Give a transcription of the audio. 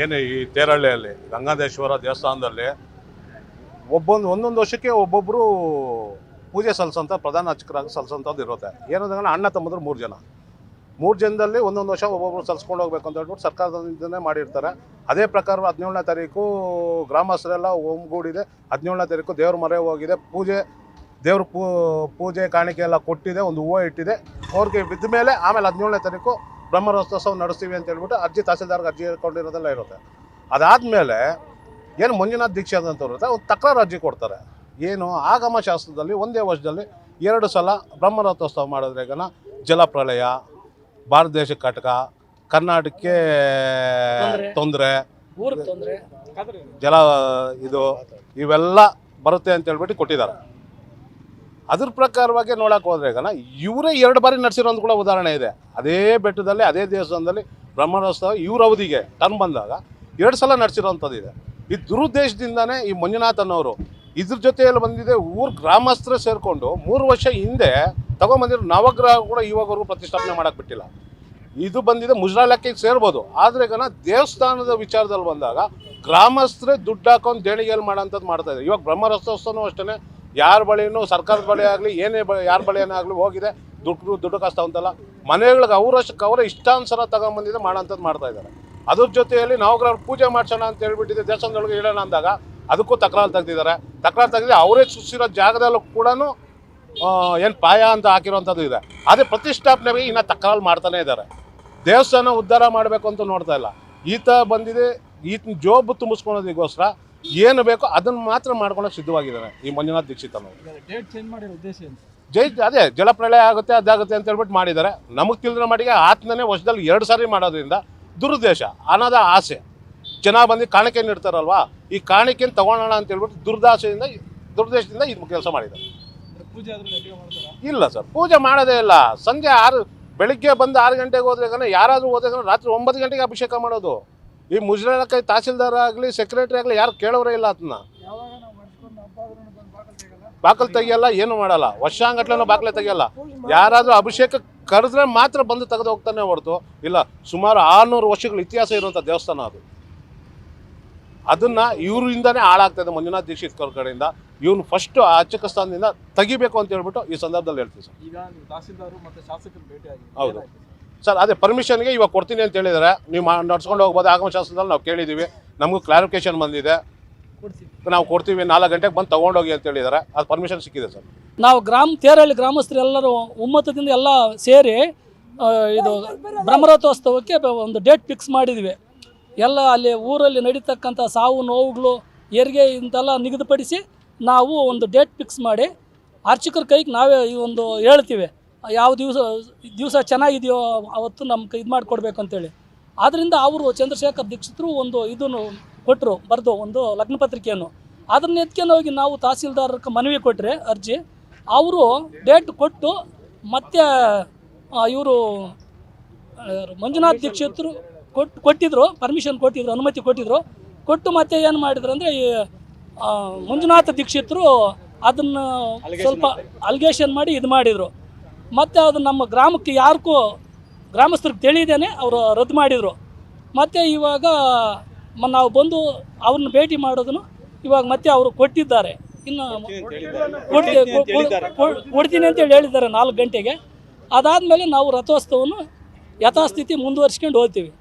ಏನು ಈ ತೇರಳ್ಳಿಯಲ್ಲಿ ಗಂಗಾಧೇಶ್ವರ ದೇವಸ್ಥಾನದಲ್ಲಿ ಒಬ್ಬೊಂದು, ಒಂದೊಂದು ವರ್ಷಕ್ಕೆ ಒಬ್ಬೊಬ್ಬರು ಪೂಜೆ ಸಲ್ಲಿಸೋಂಥ ಪ್ರಧಾನ ಅರ್ಚಕರಾಗಿ ಸಲ್ಲಿಸೋಂಥದ್ದು ಇರುತ್ತೆ. ಏನಂದ್ರೆ ಅಣ್ಣ ತಮ್ಮದ್ರು ಮೂರು ಜನ. ಮೂರು ಜನದಲ್ಲಿ ಒಂದೊಂದು ವರ್ಷ ಒಬ್ಬೊಬ್ರು ಸಲ್ಸ್ಕೊಂಡು ಹೋಗ್ಬೇಕು ಅಂತ ಹೇಳ್ಬಿಟ್ಟು ಸರ್ಕಾರದಿಂದನೇ ಮಾಡಿರ್ತಾರೆ. ಅದೇ ಪ್ರಕಾರ ಹದಿನೇಳನೇ ತಾರೀಕು ಗ್ರಾಮಸ್ಥರೆಲ್ಲ ಒಮ್ಗೂಡಿದೆ ಹದಿನೇಳನೇ ತಾರೀಕು ದೇವ್ರ ಮರೆ ಹೋಗಿದೆ. ಪೂಜೆ, ದೇವ್ರ ಪೂಜೆ ಕಾಣಿಕೆ ಎಲ್ಲ ಕೊಟ್ಟಿದೆ. ಒಂದು ಹೂವು ಇಟ್ಟಿದೆ. ಅವ್ರಿಗೆ ಬಿದ್ದ ಮೇಲೆ ಆಮೇಲೆ ಹದಿನೇಳನೇ ತಾರೀಕು ಬ್ರಹ್ಮರಥೋತ್ಸವ ನಡೆಸ್ತೀವಿ ಅಂತ ಹೇಳ್ಬಿಟ್ಟು ಅರ್ಜಿ ತಹಸೀಲ್ದಾರ್ಗೆ ಅರ್ಜಿ ಕೊಂಡಿರೋದೆಲ್ಲ ಇರುತ್ತೆ. ಅದಾದಮೇಲೆ ಏನು ಮಂಜುನಾಥ್ ದೀಕ್ಷೆ ಅಂತ ಇರುತ್ತೆ ಅವ್ರು ತಕರಾರು ಅರ್ಜಿ ಕೊಡ್ತಾರೆ. ಏನು? ಆಗಮ ಶಾಸ್ತ್ರದಲ್ಲಿ ಒಂದೇ ವರ್ಷದಲ್ಲಿ ಎರಡು ಸಲ ಬ್ರಹ್ಮರಥೋತ್ಸವ ಗಣ ಜಲಪ್ರಳಯ ಭಾರತ ದೇಶ ಕಟಕ ಕರ್ನಾಟಕಕ್ಕೆ ತೊಂದ್ರೆ. ಊರಿಗೆ ತೊಂದರೆ. ಜಲ ಇದು ಇವೆಲ್ಲ ಬರುತ್ತೆ ಅಂತ ಹೇಳ್ಬಿಟ್ಟು ಕೊಟ್ಟಿದ್ದಾರೆ. ಅದ್ರ ಪ್ರಕಾರವಾಗಿ ನೋಡೋಕೆ ಹೋದ್ರೆ ಈಗ ಇವರೇ ಎರಡು ಬಾರಿ ನಡೆಸಿರೋದು ಕೂಡ ಉದಾಹರಣೆ ಇದೆ. ಅದೇ ಬೆಟ್ಟದಲ್ಲಿ, ಅದೇ ದೇವಸ್ಥಾನದಲ್ಲಿ ಬ್ರಹ್ಮೋತ್ಸವ ಇವ್ರ ಅವಧಿಗೆ ಟರ್ನ್ ಬಂದಾಗ ಎರಡು ಸಲ ನಡೆಸಿರೋಂಥದ್ದು ಇದೆ. ಈ ದುರುದ್ದೇಶದಿಂದನೇ ಈ ಮಂಜುನಾಥ್ ಅನ್ನೋರು ಇದ್ರ ಜೊತೆಯಲ್ಲಿ ಬಂದಿದೆ, ಊರ್ ಗ್ರಾಮಸ್ಥರು ಸೇರಿಕೊಂಡು ಮೂರು ವರ್ಷ ಹಿಂದೆ ತಗೊಂಬಂದಿರೋ ನವಗ್ರಹ ಕೂಡ ಇವಾಗವರೆಗೂ ಪ್ರತಿಷ್ಠಾಪನೆ ಮಾಡಕ್ಕೆ ಬಿಟ್ಟಿಲ್ಲ. ಇದು ಬಂದಿದೆ ಮುಜರಾ ಸೇರ್ಬೋದು. ಆದರೆ ಈಗ ದೇವಸ್ಥಾನದ ವಿಚಾರದಲ್ಲಿ ಬಂದಾಗ ಗ್ರಾಮಸ್ಥರೇ ದುಡ್ಡು ಹಾಕೊಂಡು ದೇಣಿಗೆಯಲ್ಲಿ ಮಾಡೋಂಥದ್ದು ಮಾಡ್ತಾ ಇದ್ದಾರೆ. ಇವಾಗ ಬ್ರಹ್ಮರಥೋತ್ಸವನೂ ಅಷ್ಟೇ ಯಾರ ಬಳಿನೂ ಸರ್ಕಾರದ ಬಳಿ ಆಗಲಿ, ಏನೇ ಯಾರ ಬಳಿಯೇ ಆಗಲಿ ಹೋಗಿದೆ, ದುಡ್ಡು ದುಡ್ಡು ಕಷ್ಟ ಅಂತಲ್ಲ ಮನೆಗಳಿಗೆ ಅವರಷ್ಟಕ್ಕೆ ಅವರ ಇಷ್ಟಾನುಸಾರ ತಗೊಂಬಂದಿದೆ ಮಾಡೋಂಥದ್ದು ಮಾಡ್ತಾ ಇದ್ದಾರೆ. ಅದ್ರ ಜೊತೆಯಲ್ಲಿ ನಾವು ಪೂಜೆ ಮಾಡ್ಸೋಣ ಅಂತ ಹೇಳ್ಬಿಟ್ಟಿದೆ ದೇವಸ್ಥಾನದೊಳಗೆ ಇಡೋಣ ಅಂದಾಗ ಅದಕ್ಕೂ ತಕರಾರು ತೆಗ್ದಿದ್ದಾರೆ. ತಕರಾರು ತೆಗೆದು ಅವರೇ ಸುಸಿರೋ ಜಾಗದಲ್ಲೂ ಕೂಡ ಏನು ಪಾಯ ಅಂತ ಹಾಕಿರೋಂಥದ್ದು ಇದೆ. ಅದೇ ಪ್ರತಿಷ್ಠಾಪನೆಗೆ ಇನ್ನು ತಕರಾರು ಮಾಡ್ತಾನೆ ಇದ್ದಾರೆ. ದೇವಸ್ಥಾನ ಉದ್ಧಾರ ಮಾಡಬೇಕು ಅಂತ ನೋಡ್ತಾ ಇಲ್ಲ. ಈತ ಬಂದಿದೆ, ಈತನ ಜೋಬು ತುಂಬಿಸ್ಕೊಳೋದಕ್ಕೋಸ್ಕರ ಏನು ಬೇಕೋ ಅದನ್ನ ಮಾತ್ರ ಮಾಡ್ಕೊಳ್ಳೋ ಸಿದ್ಧವಾಗಿದ್ದಾರೆ ಈ ಮಂಜುನಾಥ್ ದೀಕ್ಷಿತ್ ಅನ್ನೋರು. ಡೇಟ್ ಚೇಂಜ್ ಮಾಡಿರೋ ಉದ್ದೇಶ ಏನು? ಜೈ ಅದೇ ಜಲಪ್ರಳಯ ಆಗುತ್ತೆ ಅದಾಗುತ್ತೆ ಅಂತ ಹೇಳ್ಬಿಟ್ಟು ಮಾಡಿದ್ದಾರೆ. ನಮಗೆ ತಿಳಿದ್ರ ಮಟ್ಟಿಗೆ ಆತ್ಮನೇ ವರ್ಷದಲ್ಲಿ ಎರಡು ಸಾರಿ ಮಾಡೋದ್ರಿಂದ ದುರುದ್ದೇಶ ಅನ್ನೋದ ಆಸೆ. ಜನ ಬಂದು ಕಾಣಿಕೆ ನೀಡ್ತಾರಲ್ವಾ? ಈ ಕಾಣಿಕೆನ ತಗೊಳ್ಳೋಣ ಅಂತ ಹೇಳ್ಬಿಟ್ಟು ದುರ್ದಾಸೆಯಿಂದ ದುರ್ದೇಶದಿಂದ ಇದು ಕೆಲಸ ಮಾಡಿದ್ದಾರೆ. ಇಲ್ಲ ಸರ್ ಪೂಜೆ ಮಾಡೋದೇ ಇಲ್ಲ. ಸಂಜೆ ಆರು ಬೆಳಿಗ್ಗೆ ಬಂದು ಆರು ಗಂಟೆಗೆ ಹೋದ್ರೆ ಯಾರಾದರೂ ಹೋದ್ರೆ ರಾತ್ರಿ ಒಂಬತ್ತು ಗಂಟೆಗೆ ಅಭಿಷೇಕ ಮಾಡೋದು. ಈ ಮುಜರಾಳಕ್ಕೆ ತಹಸೀಲ್ದಾರ್ ಆಗಲಿ ಸೆಕ್ರೆಟರಿ ಆಗಲಿ ಯಾರು ಕೇಳೋರೇ ಇಲ್ಲ ಅದನ್ನ ಬಾಕಲ್ ತೆಗಿಯಲ್ಲ ಏನು ಮಾಡಲ್ಲ. ವರ್ಷಾಂಗಟ್ಲೆನೂ ಬಾಕಲೆ ತೆಗಿಯಲ್ಲ. ಯಾರಾದರೂ ಅಭಿಷೇಕ ಕರೆದ್ರೆ ಮಾತ್ರ ಬಂದು ತೆಗೆದು ಹೋಗ್ತಾನೆ ಹೊರತು. ಇಲ್ಲ ಸುಮಾರು ಆರುನೂರು ವರ್ಷಗಳ ಇತಿಹಾಸ ಇರುವಂಥ ದೇವಸ್ಥಾನ ಅದು. ಅದನ್ನ ಇವರಿಂದಾನೇ ಹಾಳಾಗ್ತದೆ ಮಂಜುನಾಥ್ ದೀಕ್ಷಿತ್ ಅವ್ರ ಕಡೆಯಿಂದ. ಇವನು ಫಸ್ಟ್ ಅರ್ಚಕ ಸ್ಥಾನದಿಂದ ತೆಗಿಬೇಕು ಅಂತ ಹೇಳ್ಬಿಟ್ಟು ಈ ಸಂದರ್ಭದಲ್ಲಿ ಹೇಳ್ತೀವಿ ಸರ್. ಈಗ ನೀವು ತಹಸೀಲ್ದಾರು ಮತ್ತೆ ಶಾಸಕರು ಭೇಟಿ ಹೌದು. ಸರ್ ಅದೇ ಪರ್ಮಿಷನ್ಗೆ ಇವಾಗ ಕೊಡ್ತೀನಿ ಅಂತ ಹೇಳಿದರೆ. ನೀವು ನಡ್ಸ್ಕೊಂಡು ಹೋಗ್ಬೋದು. ಆಗಮಶಾಸ್ತ್ರದಲ್ಲಿ ನಾವು ಕೇಳಿದ್ದೀವಿ ನಮಗೂ ಕ್ಲಾರಿಫಿಕೇಶನ್ ಬಂದಿದೆ. ಕೊಡ್ತೀವಿ. ನಾವು ಕೊಡ್ತೀವಿ. ನಾಲ್ಕು ಗಂಟೆಗೆ ಬಂದು ತೊಗೊಂಡೋಗಿ ಅಂತ ಹೇಳಿದ್ದಾರೆ ಅದು ಪರ್ಮಿಷನ್ ಸಿಕ್ಕಿದೆ ಸರ್. ನಾವು ಗ್ರಾಮ ತೇರಳ್ಳಿ ಗ್ರಾಮಸ್ಥರೆಲ್ಲರೂ ಒಮ್ಮತದಿಂದ ಎಲ್ಲ ಸೇರಿ ಇದು ಬ್ರಹ್ಮರಥೋತ್ಸವಕ್ಕೆ ಒಂದು ಡೇಟ್ ಫಿಕ್ಸ್ ಮಾಡಿದ್ವಿ. ಎಲ್ಲ ಅಲ್ಲಿ ಊರಲ್ಲಿ ನಡೀತಕ್ಕಂಥ ಸಾವು ನೋವುಗಳು ಹೆರಿಗೆ ಇಂತೆಲ್ಲ ನಿಗದಿಪಡಿಸಿ ನಾವು ಒಂದು ಡೇಟ್ ಫಿಕ್ಸ್ ಮಾಡಿ ಅರ್ಚಕರ ಕೈಗೆ ನಾವೇ ಈ ಒಂದು ಹೇಳ್ತೀವಿ. ಯಾವ ದಿವಸ ದಿವಸ ಚೆನ್ನಾಗಿದೆಯೋ ಅವತ್ತು ನಮ್ಗೆ ಇದು ಮಾಡಿಕೊಡ್ಬೇಕು ಅಂತೇಳಿ. ಆದ್ದರಿಂದ ಅವರು ಚಂದ್ರಶೇಖರ್ ದೀಕ್ಷಿತರು ಒಂದು ಇದನ್ನು ಕೊಟ್ಟರು ಬರೆದು ಒಂದು ಲಗ್ನ ಪತ್ರಿಕೆಯನ್ನು. ಅದನ್ನ ಎತ್ಕೊಂಡು ಹೋಗಿ ನಾವು ತಹಸೀಲ್ದಾರಕ್ಕೆ ಮನವಿ ಕೊಟ್ಟರೆ ಅರ್ಜಿ ಅವರು ಡೇಟ್ ಕೊಟ್ಟು ಮತ್ತೆ ಇವರು ಮಂಜುನಾಥ್ ದೀಕ್ಷಿತರು ಕೊಟ್ಟು ಕೊಟ್ಟಿದ್ರು ಪರ್ಮಿಷನ್ ಕೊಟ್ಟಿದ್ರು ಅನುಮತಿ ಕೊಟ್ಟಿದ್ರು. ಕೊಟ್ಟು ಮತ್ತೆ ಏನು ಮಾಡಿದ್ರು ಅಂದರೆ ಈ ಮಂಜುನಾಥ ದೀಕ್ಷಿತರು ಅದನ್ನು ಸ್ವಲ್ಪ ಅಲ್ಗೇಷನ್ ಮಾಡಿ ಇದು ಮಾಡಿದರು. ಮತ್ತು ಅದು ನಮ್ಮ ಗ್ರಾಮಕ್ಕೆ ಯಾರಿಗೂ ಗ್ರಾಮಸ್ಥರಿಗೆ ತಿಳಿದೇನೆ ಅವರು ರದ್ದು ಮಾಡಿದರು. ಮತ್ತು ಇವಾಗ ಮ- ನಾವು ಬಂದು ಅವ್ರನ್ನ ಭೇಟಿ ಮಾಡೋದನ್ನು ಇವಾಗ ಮತ್ತೆ ಅವರು ಕೊಟ್ಟಿದ್ದಾರೆ. ಇನ್ನು ಕೊಡ್ತೀನಿ ಅಂತೇಳಿ ಹೇಳಿದ್ದಾರೆ ನಾಲ್ಕು ಗಂಟೆಗೆ. ಅದಾದಮೇಲೆ ನಾವು ರಥೋತ್ಸವವನ್ನು ಯಥಾಸ್ಥಿತಿ ಮುಂದುವರಿಸ್ಕೊಂಡು ಹೋಗ್ತೀವಿ.